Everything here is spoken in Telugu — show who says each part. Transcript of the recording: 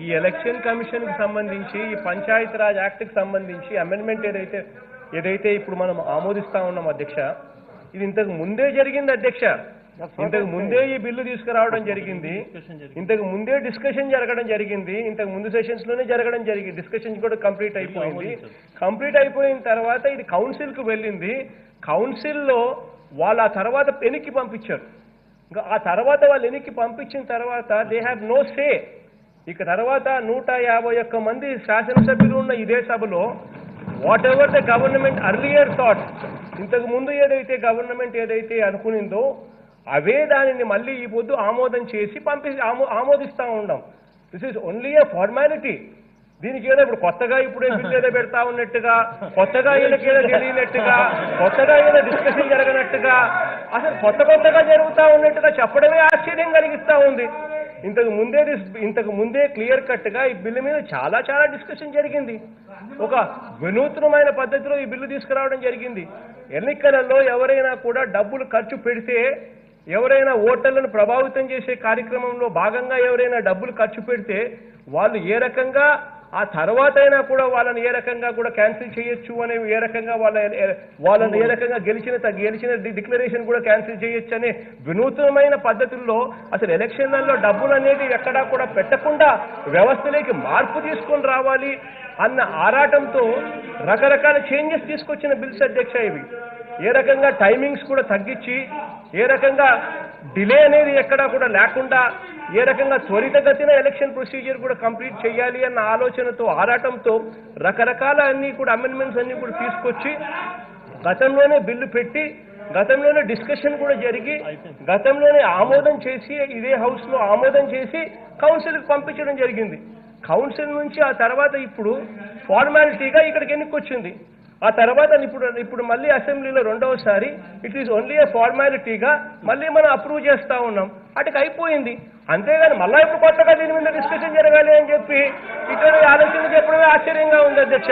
Speaker 1: ఈ ఎలక్షన్ కమిషన్కి సంబంధించి ఈ పంచాయత్ రాజ్ యాక్ట్కి సంబంధించి అమెండ్మెంట్ ఏదైతే ఏదైతే ఇప్పుడు మనం ఆమోదిస్తా ఉన్నాం అధ్యక్ష ఇది ఇంతకు ముందే జరిగింది అధ్యక్ష. ఇంతకు ముందే ఈ బిల్లు తీసుకురావడం జరిగింది. ఇంతకు ముందే డిస్కషన్ జరగడం జరిగింది. ఇంతకు ముందు సెషన్స్లోనే జరగడం జరిగింది డిస్కషన్ కూడా కంప్లీట్ అయిపోయింది. కంప్లీట్ అయిపోయిన తర్వాత ఇది కౌన్సిల్కు వెళ్ళింది. కౌన్సిల్లో వాళ్ళు ఆ తర్వాత వెనక్కి పంపించారు. ఇంకా ఆ తర్వాత వాళ్ళు వెనక్కి పంపించిన తర్వాత దే హ్యావ్ నో సే ఇక తర్వాత నూట యాభై ఒక్క మంది శాసనసభ్యులు ఉన్న ఇదే సభలో whatever the government earlier thought ఇంతకు ముందు ఏదైతే గవర్నమెంట్ ఏదైతే అనుకునిందో అవే దానిని మళ్ళీ ఈ పొద్దు ఆమోదం చేసి పంపి ఆమో- ఆమోదిస్తా ఉన్నాం this is only a formality దీనికి ఏదో ఇప్పుడు కొత్తగా ఇప్పుడే బిల్లు ఏదో పెడతా ఉన్నట్టుగా కొత్తగా వీళ్ళకి ఏదో తెలియనట్టుగా కొత్తగా ఏదో డిస్కషన్ జరగనట్టుగా అసలు కొత్త కొత్తగా జరుగుతా ఉన్నట్టుగా చెప్పడమే ఆశ్చర్యం కలిగిస్తా ఉంది. ఇంతకు ముందే ఇంతకు ముందే క్లియర్ కట్గా ఈ బిల్లు మీద చాలా చాలా డిస్కషన్ జరిగింది. ఒక వినూత్నమైన పద్ధతిలో ఈ బిల్లు తీసుకురావడం జరిగింది. ఎన్నికలలో ఎవరైనా కూడా డబ్బులు ఖర్చు పెడితే ఎవరైనా ఓటర్లను ప్రభావితం చేసే కార్యక్రమంలో భాగంగా ఎవరైనా డబ్బులు ఖర్చు పెడితే వాళ్ళు ఏ రకంగా ఆ తర్వాత అయినా కూడా వాళ్ళని ఏ రకంగా కూడా క్యాన్సిల్ చేయొచ్చు అనే ఏ రకంగా వాళ్ళ వాళ్ళని ఏ రకంగా గెలిచిన గెలిచిన డిక్లరేషన్ కూడా క్యాన్సిల్ చేయొచ్చు అనే వినూత్నమైన పద్ధతుల్లో అసలు ఎలక్షన్లలో డబ్బులు అనేది ఎక్కడా కూడా పెట్టకుండా వ్యవస్థలోకి మార్పు తీసుకొని రావాలి అన్న ఆరాటంతో రకరకాల చేంజెస్ తీసుకొచ్చిన బిల్స్ అధ్యక్ష ఇవి. ఏ రకంగా టైమింగ్స్ కూడా తగ్గించి ఏ రకంగా డిలే అనేది ఎక్కడా కూడా లేకుండా ఏ రకంగా త్వరితగతిన ఎలక్షన్ ప్రొసీజర్ కూడా కంప్లీట్ చేయాలి అన్న ఆలోచనతో ఆరాటంతో రకరకాల అన్ని కూడా అమెండ్మెంట్స్ అన్ని కూడా తీసుకొచ్చి గతంలోనే బిల్లు పెట్టి గతంలోనే డిస్కషన్ కూడా జరిగి గతంలోనే ఆమోదం చేసి ఇదే హౌస్లో ఆమోదం చేసి కౌన్సిల్కి పంపించడం జరిగింది. కౌన్సిల్ నుంచి ఆ తర్వాత ఇప్పుడు ఫార్మాలిటీగా ఇక్కడికి ఎన్నికొచ్చింది. ఆ తర్వాత ఇప్పుడు ఇప్పుడు మళ్ళీ అసెంబ్లీలో రెండవసారి ఇట్ ఈస్ ఓన్లీ ఏ ఫార్మాలిటీగా మళ్ళీ మనం అప్రూవ్ చేస్తా ఉన్నాం. అటుకు అయిపోయింది అంతేగాని మళ్ళీ ఇప్పుడు కొత్తగా దీని మీద డిస్కషన్ జరగాలి అని చెప్పి ఇక్కడ ఆలోచన చెప్పడమే ఆశ్చర్యంగా ఉంది అధ్యక్ష.